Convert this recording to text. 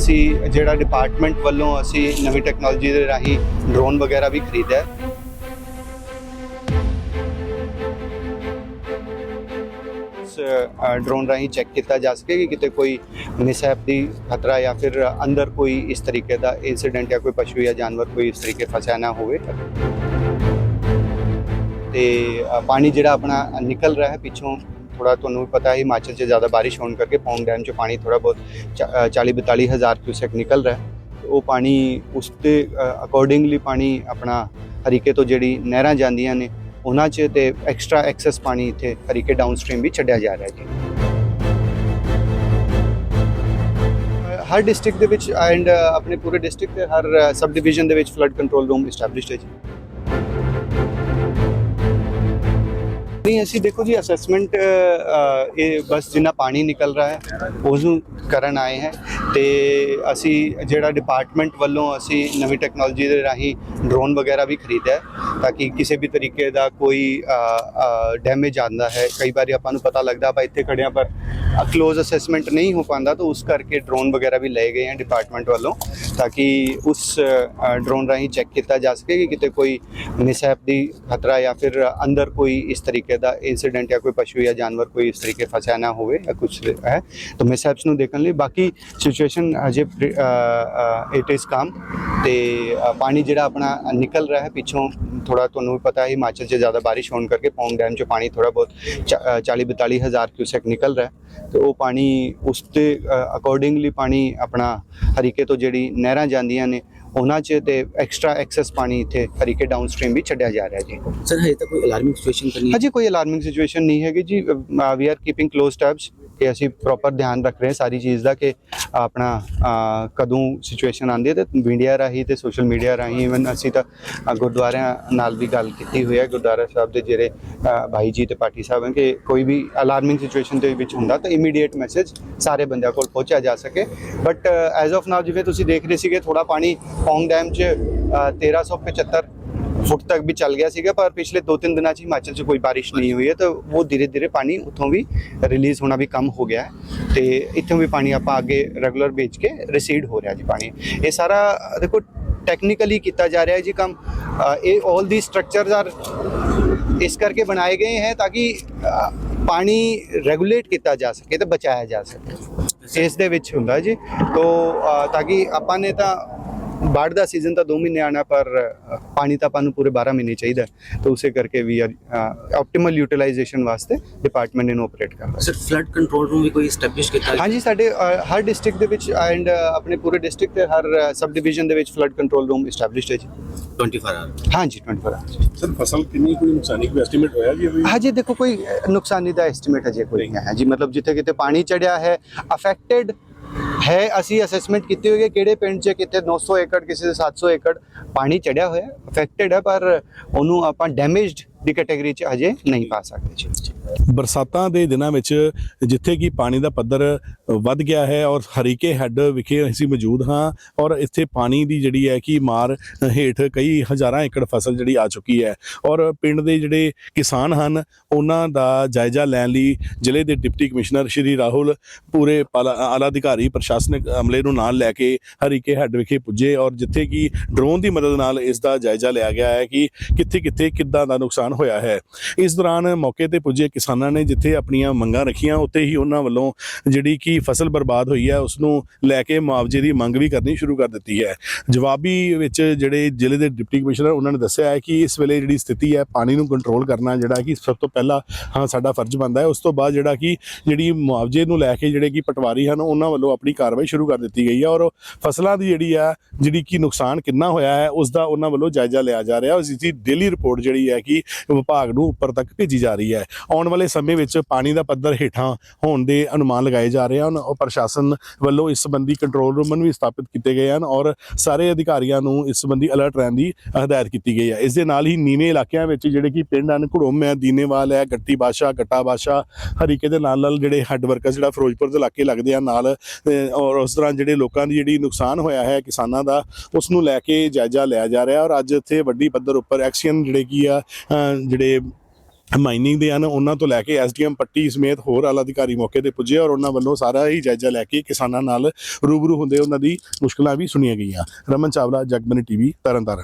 ਅਸੀਂ ਜਿਹੜਾ ਡਿਪਾਰਟਮੈਂਟ ਵੱਲੋਂ ਅਸੀਂ ਨਵੀਂ ਟੈਕਨੋਲੋਜੀ ਦੇ ਰਾਹੀਂ ਡਰੋਨ ਵਗੈਰਾ ਵੀ ਖਰੀਦਿਆ ਡਰੋਨ ਰਾਹੀਂ ਚੈੱਕ ਕੀਤਾ ਜਾ ਸਕੇ ਕਿ ਕਿਤੇ ਕੋਈ ਮਿਸਹੈਪ ਦੀ ਖਤਰਾ ਜਾਂ ਫਿਰ ਅੰਦਰ ਕੋਈ ਇਸ ਤਰੀਕੇ ਦਾ ਇਨਸੀਡੈਂਟ ਜਾਂ ਕੋਈ ਪਸ਼ੂ ਜਾਂ ਜਾਨਵਰ ਕੋਈ ਇਸ ਤਰੀਕੇ ਫਸਿਆ ਨਾ ਹੋਵੇ। ਤੇ ਪਾਣੀ ਜਿਹੜਾ ਆਪਣਾ ਨਿਕਲ ਰਿਹਾ ਹੈ ਪਿੱਛੋਂ ਥੋੜਾ ਤੁਹਾਨੂੰ ਵੀ ਪਤਾ ਹੈ, ਹਿਮਾਚਲ 'ਚ ਜ਼ਿਆਦਾ ਬਾਰਿਸ਼ ਹੋਣ ਕਰਕੇ ਪੌਂਗ ਡੈਮ 'ਚ ਪਾਣੀ ਥੋੜਾ ਬਹੁਤ 40 42 ਹਜ਼ਾਰ ਕਿਊਸੈਕ ਨਿਕਲ ਰਿਹਾ ਉਹ ਪਾਣੀ, ਉਸ ਦੇ ਅਕੋਰਡਿੰਗਲੀ ਪਾਣੀ ਆਪਣਾ ਹਰੀਕੇ ਤੋਂ ਜਿਹੜੀ ਨਹਿਰਾਂ ਜਾਂਦੀਆਂ ਨੇ, ਉਹਨਾਂ 'ਚ ਤੇ ਐਕਸਟਰਾ ਐਕਸੈਸ ਪਾਣੀ ਇੱਥੇ ਹਰੀਕੇ ਡਾਊਨਸਟ੍ਰੀਮ ਵੀ ਛੱਡਿਆ ਜਾ ਰਿਹਾ ਜੀ। ਹਰ ਡਿਸਟ੍ਰਿਕਟ ਦੇ ਵਿੱਚ ਐਂਡ ਆਪਣੇ ਪੂਰੇ ਡਿਸਟ੍ਰਿਕਟ ਦੇ ਹਰ ਸਬ ਡਿਵੀਜ਼ਨ ਦੇ ਵਿੱਚ ਫਲੱਡ ਕੰਟਰੋਲ ਰੂਮ ਐਸਟੈਬਲਿਸ਼ਡ ਹੈ ਜੀ। ਨਹੀਂ, ਅਸੀਂ ਦੇਖੋ ਜੀ ਅਸੈਸਮੈਂਟ ਇਹ ਬਸ ਜਿੰਨਾ ਪਾਣੀ ਨਿਕਲ ਰਿਹਾ ਹੈ ਉਸ ਨੂੰ ਕਰਨ ਆਏ ਹੈ ਤੇ ਅਸੀਂ ਜਿਹੜਾ ਡਿਪਾਰਟਮੈਂਟ ਵੱਲੋਂ ਅਸੀਂ ਨਵੀਂ ਟੈਕਨੋਲੋਜੀ ਦੇ ਰਾਹੀਂ ਡਰੋਨ ਵਗੈਰਾ ਵੀ ਖਰੀਦਿਆ ਤਾਂ ਕਿ ਕਿਸੇ ਵੀ ਤਰੀਕੇ ਦਾ ਕੋਈ ਡੈਮੇਜ ਆਂਦਾ ਹੈ। ਕਈ ਵਾਰੀ ਆਪਾਂ ਨੂੰ ਪਤਾ ਲੱਗਦਾ ਆਪਾਂ ਇੱਥੇ ਖੜਿਆਂ ਪਰ ਕਲੋਜ਼ ਅਸੈਸਮੈਂਟ ਨਹੀਂ ਹੋ ਪਾਉਂਦਾ, ਤਾਂ ਉਸ ਕਰਕੇ ਡਰੋਨ ਵਗੈਰਾ ਵੀ ਲਏ ਗਏ ਹਨ ਡਿਪਾਰਟਮੈਂਟ ਵੱਲੋਂ ਤਾਂ ਕਿ ਉਸ ਡਰੋਨ ਰਾਹੀਂ ਚੈੱਕ ਕੀਤਾ ਜਾ ਸਕੇ ਕਿ ਕਿਤੇ ਕੋਈ ਮਿਸਹੈਪ ਦੀ ਖਤਰਾ ਜਾਂ ਫਿਰ ਅੰਦਰ ਕੋਈ ਇਸ ਤਰੀਕੇ ਦਾ ਇਨਸੀਡੈਂਟ ਜਾਂ ਕੋਈ ਪਸ਼ੂ ਜਾਂ ਜਾਨਵਰ ਕੋਈ ਇਸ ਤਰੀਕੇ ਫਸਿਆ ਨਾ ਹੋਵੇ ਜਾਂ ਕੁਝ ਹੈ, ਤਾਂ ਮਿਸਹੈਪਸ ਨੂੰ ਦੇਖਣ ਲਈ। ਬਾਕੀ ਸਿਚੁਏਸ਼ਨ ਅਜੇ ਇਟ ਇਜ਼ ਕਮ ਤੇ ਪਾਣੀ ਜਿਹੜਾ ਆਪਣਾ ਨਿਕਲ ਰਿਹਾ ਹੈ, ਪਿੱਛੋਂ ਥੋੜਾ ਤੁਹਾਨੂੰ ਵੀ ਪਤਾ ਹੈ, ਹਿਮਾਚਲ 'ਚ ਜ਼ਿਆਦਾ ਬਾਰਿਸ਼ ਹੋਣ ਕਰਕੇ ਪੌਂਗ ਡੈਮ 'ਚ ਪਾਣੀ ਥੋੜਾ ਬਹੁਤ 40 42 ਹਜ਼ਾਰ ਕਿਊਸੈਕ ਨਿਕਲ ਰਿਹਾ ਹੈ। ਤੇ ਉਹ ਪਾਣੀ ਉਸ ਦੇ ਅਕੋਰਡਿੰਗਲੀ ਪਾਣੀ ਆਪਣਾ ਹਰੀਕੇ ਤੋਂ ਜਿਹੜੀ ਨਹਿਰਾਂ ਜਾਂਦੀਆਂ ਨੇ ਉਹਨਾਂ 'ਚ ਤੇ ਐਕਸਟਰਾ ਐਕਸੈਸ ਪਾਣੀ ਇੱਥੇ ਹਰੀਕੇ ਡਾਊਨਸਟ੍ਰੀਮ ਵੀ ਛੱਡਿਆ ਜਾ ਰਿਹਾ ਜੀ। ਸਰ ਹਜੇ ਤੱਕ ਕੋਈ ਅਲਾਰਮਿੰਗ ਸਿਚੁਏਸ਼ਨ ਤਾਂ ਨਹੀਂ ਹਜੇ ਕੋਈ ਅਲਾਰਮਿੰਗ ਸਿਚੁਏਸ਼ਨ ਨਹੀਂ ਹੈਗੀ ਜੀ। We are keeping close tabs ਕਿ ਅਸੀਂ ਪ੍ਰੋਪਰ ਧਿਆਨ ਰੱਖ ਰਹੇ ਹਾਂ ਸਾਰੀ ਚੀਜ਼ ਦਾ ਕਿ ਆਪਣਾ ਕਦੋਂ ਸਿਚੁਏਸ਼ਨ ਆਉਂਦੀ ਹੈ ਤੇ ਮੀਡੀਆ ਰਾਹੀਂ ਤੇ ਸੋਸ਼ਲ ਮੀਡੀਆ ਰਾਹੀਂ ਇਵਨ ਅਸੀਂ ਤਾਂ ਗੁਰਦੁਆਰਿਆਂ ਨਾਲ ਵੀ ਗੱਲ ਕੀਤੀ ਹੋਈ ਹੈ ਗੁਰਦੁਆਰਾ ਸਾਹਿਬ ਦੇ ਜਿਹੜੇ ਭਾਈ ਜੀ ਤੇ ਪਾਠੀ ਸਾਹਿਬ ਹਨ ਕਿ ਕੋਈ ਵੀ ਅਲਾਰਮਿੰਗ ਸਿਚੁਏਸ਼ਨ ਦੇ ਵਿੱਚ ਹੁੰਦਾ ਤਾਂ ਇਮੀਡੀਏਟ ਮੈਸੇਜ ਸਾਰੇ ਬੰਦਿਆਂ ਕੋਲ ਪਹੁੰਚਿਆ ਜਾ ਸਕੇ। ਬਟ ਐਜ਼ ਆਫ ਨਾਓ ਜਿਵੇਂ ਤੁਸੀਂ ਦੇਖ ਰਹੇ ਸੀਗੇ ਥੋੜਾ ਪਾਣੀ ਪੌਂਗ ਡੈਮ 'ਚ ਅਹ, 1375 ਫੁੱਟ ਤੱਕ ਵੀ ਚੱਲ ਗਿਆ ਸੀਗਾ, ਪਰ ਪਿਛਲੇ 2-3 ਦਿਨਾਂ 'ਚ ਹਿਮਾਚਲ 'ਚ ਕੋਈ ਬਾਰਿਸ਼ ਨਹੀਂ ਹੋਈ ਹੈ, ਤਾਂ ਉਹ ਧੀਰੇ-ਧੀਰੇ ਪਾਣੀ ਉੱਥੋਂ ਵੀ ਰਿਲੀਜ਼ ਹੋਣਾ ਵੀ ਕਮ ਹੋ ਗਿਆ ਹੈ। ਤੇ ਇੱਥੋਂ ਵੀ ਪਾਣੀ ਆਪਾਂ ਅੱਗੇ ਰੈਗੂਲਰ ਵੇਚ ਕੇ ਰਿਸੀਡ ਹੋ ਰਿਹਾ ਜੀ ਪਾਣੀ। ਇਹ ਸਾਰਾ ਦੇਖੋ ਟੈਕਨੀਕਲੀ ਕੀਤਾ ਜਾ ਰਿਹਾ ਹੈ ਜੀ ਕੰਮ। ਇਹ 올 ਦੀ ਸਟਰਕਚਰਸ ਆਰ ਇਸ ਕਰਕੇ ਬਣਾਏ ਗਏ ਹੈ ਤਾਂ ਕਿ ਪਾਣੀ ਰੈਗੂਲੇਟ ਕੀਤਾ ਜਾ ਸਕੇ ਤੇ ਬਚਾਇਆ ਜਾ ਸਕੇ। ਇਸ ਦੇ ਵਿੱਚ ਹੁੰਦਾ ਜੀ। ਤੋਂ ਤਾਂ ਕਿ ਆਪਾਂ ਨੇ ਤਾਂ ਬਾੜ ਦਾ ਸੀਜ਼ਨ ਤਾਂ 2 ਮਹੀਨੇ ਆਣਾ ਪਰ ਪਾਣੀ ਤਾਂ ਆਪਾਂ ਨੂੰ ਪੂਰੇ 12 ਮਹੀਨੇ ਚਾਹੀਦਾ ਹੈ। ਤਾਂ ਉਸੇ ਕਰਕੇ ਵੀ ਆਪਟੀਮਲ ਯੂਟਿਲਾਈਜੇਸ਼ਨ ਵਾਸਤੇ ਡਿਪਾਰਟਮੈਂਟ ਇਹਨੂੰ ਆਪਰੇਟ ਕਰਦਾ ਹੈ। ਸਰ ਫਲੱਡ ਕੰਟਰੋਲ ਰੂਮ ਵੀ ਕੋਈ ਸਟੈਬਲਿਸ਼ ਕੀਤਾ? ਹਾਂਜੀ ਸਾਡੇ ਹਰ ਡਿਸਟ੍ਰਿਕਟ ਦੇ ਵਿੱਚ ਐਂਡ ਆਪਣੇ ਪੂਰੇ ਡਿਸਟ੍ਰਿਕਟ ਦੇ ਹਰ ਸਬ ਡਿਵੀਜ਼ਨ ਦੇ ਵਿੱਚ ਫਲੱਡ ਕੰਟਰੋਲ ਰੂਮ ਐਸਟੈਬਲਿਸ਼ਡ ਹੈ ਜੀ 24 ਆਵਰ ਹਾਂਜੀ 24 ਆਵਰਸ ਸਰ ਫਸਲ ਕਿੰਨੀ ਕੋਈ ਨੁਕਸਾਨੀ ਕੋਈ ਐਸਟੀਮੇਟ ਹੋਇਆ ਜੀ ਅਭੀ ਹਜੇ ਦੇਖੋ ਕੋਈ ਨੁਕਸਾਨੀ ਦਾ ਐਸਟੀਮੇਟ ਹਜੇ ਕੋਈ ਨਹੀਂ ਹੈ ਜੀ ਮਤਲਬ ਜਿੱਥੇ ਕਿਤੇ ਪਾਣੀ ਚੜਿਆ ਹੈ ਅਫੈਕਟਡ ਹੈ, ਅਸੀਂ ਅਸੈਸਮੈਂਟ ਕੀਤੀ ਹੋਈ ਹੈ ਕਿਹੜੇ ਪਿੰਡ 'ਚ ਕਿਤੇ 900 ਏਕੜ, ਕਿਸੇ ਦੇ 700 ਏਕੜ ਪਾਣੀ ਚੜਿਆ ਹੋਇਆ ਹੈ ਅਫੈਕਟਡ ਹੈ, ਪਰ ਉਹਨੂੰ ਆਪਾਂ ਡੈਮੇਜਡ ਦੀ ਕੈਟਾਗਰੀ 'ਚ ਅਜੇ ਨਹੀਂ ਪਾ ਸਕਦੇ ਜੀ। ਬਰਸਾਤਾਂ ਦੇ ਦਿਨਾਂ ਵਿੱਚ ਜਿੱਥੇ ਕਿ ਪਾਣੀ ਦਾ ਪੱਧਰ ਵੱਧ ਗਿਆ ਹੈ ਔਰ ਹਰੀਕੇ ਹੈੱਡ ਵਿਖੇ ਅਸੀਂ ਮੌਜੂਦ ਹਾਂ ਔਰ ਇੱਥੇ ਪਾਣੀ ਦੀ ਜਿਹੜੀ ਹੈ ਕਿ ਮਾਰ ਹੇਠ ਕਈ ਹਜ਼ਾਰਾਂ ਏਕੜ ਫਸਲ ਜਿਹੜੀ ਆ ਚੁੱਕੀ ਹੈ ਔਰ ਪਿੰਡ ਦੇ ਜਿਹੜੇ ਕਿਸਾਨ ਹਨ, ਉਹਨਾਂ ਦਾ ਜਾਇਜ਼ਾ ਲੈਣ ਲਈ ਜ਼ਿਲ੍ਹੇ ਦੇ ਡਿਪਟੀ ਕਮਿਸ਼ਨਰ ਸ਼੍ਰੀ ਰਾਹੁਲ ਪੂਰੇ ਪਾਲਾ- ਆਲਾ ਅਧਿਕਾਰੀ ਪ੍ਰਸ਼ਾਸਨਿਕ ਅਮਲੇ ਨੂੰ ਨਾਲ ਲੈ ਕੇ ਹਰੀਕੇ ਹੈੱਡ ਵਿਖੇ ਪੁੱਜੇ ਔਰ ਜਿੱਥੇ ਕਿ ਡਰੋਨ ਦੀ ਮਦਦ ਨਾਲ ਇਸ ਦਾ ਜਾਇਜ਼ਾ ਲਿਆ ਗਿਆ ਹੈ ਕਿ ਕਿੱਥੇ ਕਿੱਥੇ ਕਿੱਦਾਂ ਦਾ ਨੁਕਸਾਨ ਹੋਇਆ ਹੈ। ਇਸ ਦੌਰਾਨ ਮੌਕੇ ਤੇ ਪੁੱਜੇ ਕਿਸਾਨਾਂ ਨੇ ਜਿੱਥੇ ਆਪਣੀਆਂ ਮੰਗਾਂ ਰੱਖੀਆਂ, ਉੱਥੇ ਹੀ ਉਹਨਾਂ ਵੱਲੋਂ ਜਿਹੜੀ ਕਿ ਫਸਲ ਬਰਬਾਦ ਹੋਈ ਹੈ ਉਸ ਨੂੰ ਲੈ ਕੇ ਮੁਆਵਜ਼ੇ ਦੀ ਮੰਗ ਵੀ ਕਰਨੀ ਸ਼ੁਰੂ ਕਰ ਦਿੱਤੀ ਹੈ। ਜਵਾਬੀ ਵਿੱਚ ਜਿਹੜੇ ਜ਼ਿਲ੍ਹੇ ਦੇ ਡਿਪਟੀ ਕਮਿਸ਼ਨਰ, ਉਹਨਾਂ ਨੇ ਦੱਸਿਆ ਹੈ ਕਿ ਇਸ ਵੇਲੇ ਜਿਹੜੀ ਸਥਿਤੀ ਹੈ, ਪਾਣੀ ਨੂੰ ਕੰਟਰੋਲ ਕਰਨਾ ਜਿਹੜਾ ਕਿ ਸਭ ਤੋਂ ਪਹਿਲਾਂ, ਹਾਂ, ਸਾਡਾ ਫਰਜ਼ ਬਣਦਾ ਹੈ। ਉਸ ਤੋਂ ਬਾਅਦ ਜਿਹੜਾ ਕਿ ਜਿਹੜੀ ਮੁਆਵਜ਼ੇ ਨੂੰ ਲੈ ਕੇ ਜਿਹੜੇ ਕਿ ਪਟਵਾਰੀ ਹਨ, ਉਹਨਾਂ ਵੱਲੋਂ ਆਪਣੀ ਕਾਰਵਾਈ ਸ਼ੁਰੂ ਕਰ ਦਿੱਤੀ ਗਈ ਹੈ ਔਰ ਫਸਲਾਂ ਦੀ ਜਿਹੜੀ ਆ ਜਿਹੜੀ ਕਿ ਨੁਕਸਾਨ ਕਿੰਨਾ ਹੋਇਆ ਹੈ, ਉਸ ਦਾ ਉਹਨਾਂ ਵੱਲੋਂ ਜਾਇਜ਼ਾ ਲਿਆ ਜਾ ਰਿਹਾ ਉਸ ਦੀ ਡੇਲੀ ਰਿਪੋਰਟ ਜਿਹੜੀ ਹੈ ਕਿ ਵਿਭਾਗ ਨੂੰ ਉੱਪਰ ਤੱਕ ਭੇਜੀ ਜਾ ਰਹੀ ਹੈ। ਆਉਣ ਵਾਲੇ ਸਮੇਂ ਵਿੱਚ ਪਾਣੀ ਦਾ ਪੱਧਰ ਹੇਠਾਂ ਹੋਣ ਦੇ ਅਨੁਮਾਨ ਲਗਾਏ ਜਾ ਰਹੇ ਹਨ। ਔਰ ਪ੍ਰਸ਼ਾਸਨ ਵੱਲੋਂ ਇਸ ਸੰਬੰਧੀ ਕੰਟਰੋਲ ਰੂਮ ਵੀ ਸਥਾਪਿਤ ਕੀਤੇ ਗਏ ਹਨ ਔਰ ਸਾਰੇ ਅਧਿਕਾਰੀਆਂ ਨੂੰ ਇਸ ਸੰਬੰਧੀ ਅਲਰਟ ਰਹਿਣ ਦੀ ਹਦਾਇਤ ਕੀਤੀ ਗਈ ਹੈ। ਇਸ ਦੇ ਨਾਲ ਹੀ ਨੀਵੇਂ ਇਲਾਕਿਆਂ ਵਿੱਚ ਜਿਹੜੇ ਕਿ ਪਿੰਡ ਹਨ ਘੜੋਮ ਹੈ, ਦੀਨੇਵਾਲ ਹੈ, ਗੱਟੀ ਬਾਸ਼ਾ, ਗੱਟਾ ਬਾਸ਼ਾ, ਹਰੀਕੇ ਦੇ ਨਾਲ ਨਾਲ ਜਿਹੜੇ ਹੈੱਡ ਵਰਕਰ ਜਿਹੜਾ ਫਿਰੋਜ਼ਪੁਰ ਦੇ ਇਲਾਕੇ ਲੱਗਦੇ ਆ ਨਾਲ ਔਰ ਉਸ ਤਰ੍ਹਾਂ ਜਿਹੜੇ ਲੋਕਾਂ ਦੀ ਜਿਹੜੀ ਨੁਕਸਾਨ ਹੋਇਆ ਹੈ, ਕਿਸਾਨਾਂ ਦਾ, ਉਸ ਨੂੰ ਲੈ ਕੇ ਜਾਇਜ਼ਾ ਲਿਆ ਜਾ ਰਿਹਾ ਔਰ ਅੱਜ ਇੱਥੇ ਵੱਡੀ ਪੱਧਰ ਉੱਪਰ ਐਕਸ਼ਨ ਜਿਹੜੇ ਕੀ ਆ ਜਿਹੜੇ ਮਾਈਨਿੰਗ ਦੇ ਹਨ, ਉਹਨਾਂ ਤੋਂ ਲੈ ਕੇ ਐਸਡੀਐਮ ਪੱਟੀ ਸਮੇਤ ਹੋਰ ਆਲਾ ਅਧਿਕਾਰੀ ਮੌਕੇ ਤੇ ਪੁੱਜੇ ਔਰ ਉਹਨਾਂ ਵੱਲੋਂ ਸਾਰਾ ਹੀ ਜਾਇਜ਼ਾ ਲੈ ਕੇ ਕਿਸਾਨਾਂ ਨਾਲ ਰੂਬਰੂ ਹੁੰਦੇ ਉਹਨਾਂ ਦੀ ਮੁਸ਼ਕਲਾਂ ਵੀ ਸੁਣੀਆਂ ਗਈਆਂ। ਰਮਨ ਚਾਵਲਾ, ਜਗਮਨੀ ਟੀਵੀ, ਤਰਨਤਾਰਨ।